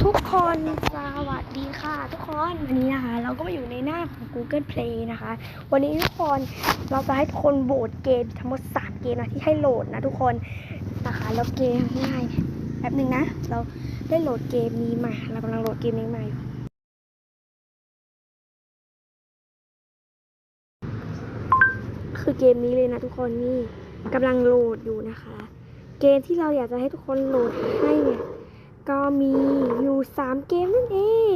ทุกคนสวัสดีค่ะ ทุกคนวันนี้นะคะ เราก็มาอยู่ในหน้าของ Google Play นะคะ วันนี้ทุกคนเราจะให้ทุกคนโหวตเกมทั้งหมด 3 เกมนะที่ให้โหลดนะทุกคนนะคะแล้วเกมง่ายแป๊บหนึ่งนะ เราได้โหลดเกมนี้มา เรากำลังโหลดเกมนี้มาอยู่คือเกมนี้เลยนะทุกคนนี่กำลังโหลดอยู่นะคะ เกมที่เราอยากจะให้ทุกคนโหลดให้เนี่ย ก็มีอยู่ 3 เกมนั่นเอง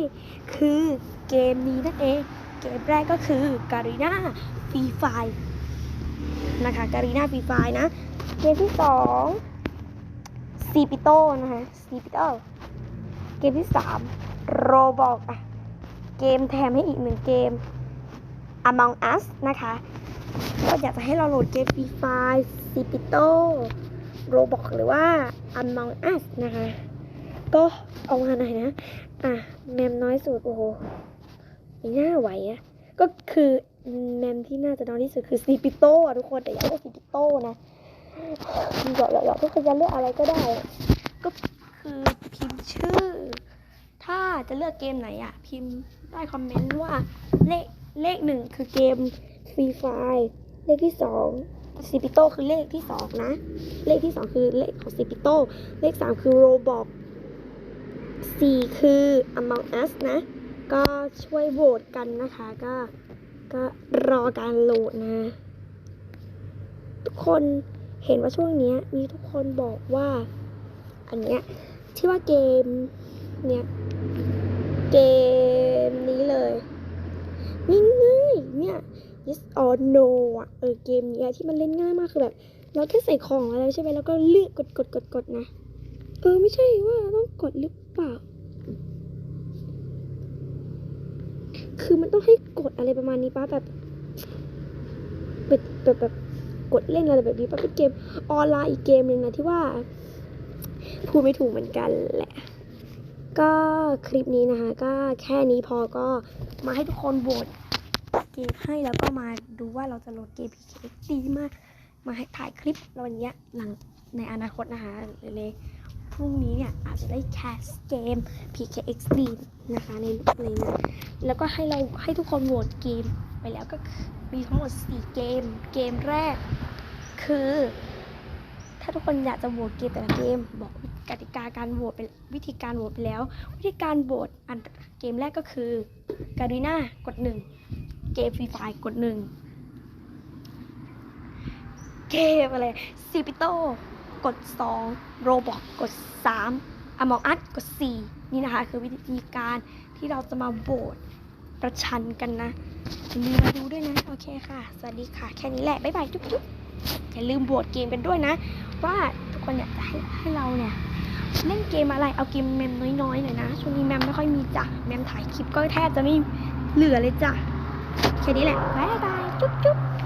คือเกมนี้นั่นเอง เกมแรกก็คือการีนาฟรีไฟนะคะการีนาฟรีไฟนะ เกมที่2ซีปิโตนะคะซีปิโตเกมที่3โรบอกอะเกมแถมให้อีกหนึ่งเกม Among Us นะคะ ก็อยากจะให้เราโหลดเกมฟรีไฟซีปิโตโรบอกหรือว่า Among Us นะคะ ก็เอามาหน่อยนะ อะ แมมน้อยสุด โอ้โหไม่น่าไหวอะก็คือแมมที่น่าจะน้อยที่สุดคือซีปิโต้อะทุกคน แต่อยากได้ซีปิโต้นะหยอกหยอกหยอกทุกคนจะเลือกอะไรก็ได้ ก็คือพิมพ์ชื่อ ถ้าจะเลือกเกมไหนอะพิมพ์ได้คอมเมนต์ว่าเลขเลขหนึ่งคือเกมฟรีไฟเลขที่สองซีปิโต้คือเลขที่สองนะ เลขที่สองคือเลขของซีปิโต้เลขสามคือโรบอก สี่คือ Among Us นะ ก็ช่วยโหวตกันนะคะ ก็ก็รอการโหลดนะ ทุกคนเห็นว่าช่วงนี้มีทุกคนบอกว่า อันเนี้ยที่ว่าเกมเนี้ยเกมนี้เลยง่ายๆเนี่ย yes or no อะเออเกมเนี้ยที่มันเล่นง่ายมากคือแบบ เราแค่ใส่ของอะไรใช่ไหมแล้วก็เลือกกดกดกดกดนะ เออไม่ใช่ว่าต้องกดหรือเปล่า คือมันต้องให้กดอะไรประมาณนี้ป้าแบบแบบแบบแบบกดเล่นอะไรแบบนี้ป้าเป็นเกมออนไลน์อีกเกมหนึ่งนะที่ว่าพูดไม่ถูกเหมือนกันแหละ ก็คลิปนี้นะคะ ก็แค่นี้พอก็มาให้ทุกคนโหวตเกมให้แล้วก็มาดูว่าเราจะโหลดเกม PKX ดีมาก มาให้ถ่ายคลิปแล้ววันเนี้ยหลังในอนาคตนะคะเลย พรุ่งนี้เนี่ยอาจจะได้แคสเกม PKX ดีนะคะในในนั้นแล้วก็ให้เราให้ทุกคนโหวตเกมไปแล้วก็มีทั้งหมด 4 เกม เกมแรกคือ ถ้าทุกคนอยากจะโหวตเกมแต่ละเกม บอกกติกาการโหวตเป็นวิธีการโหวตไปแล้ว วิธีการโหวตอันเกมแรกก็คือการีน่ากด 1 เกมฟรีไฟกด 1 เกมอะไรซีปิโต กด2โรบอกกด3 Among Us กด 4 นี่นะคะ คือวิธีการที่เราจะมาโหวตประชันกันนะอย่าลืมมาดูด้วยนะ โอเคค่ะ สวัสดีค่ะ แค่นี้แหละ บ๊ายบายจุ๊บจุ๊บอย่าลืมโหวตเกมกันด้วยนะ ว่าทุกคนอยากจะให้ให้เราเนี่ยเล่นเกมอะไร เอาเกมแมมน้อยๆหน่อยนะ ช่วงนี้แมมไม่ค่อยมีจ้ะ แมมถ่ายคลิปก็แทบจะไม่เหลือเลยจ้ะ แค่นี้แหละ บ๊ายบาย จุ๊บจุ๊บ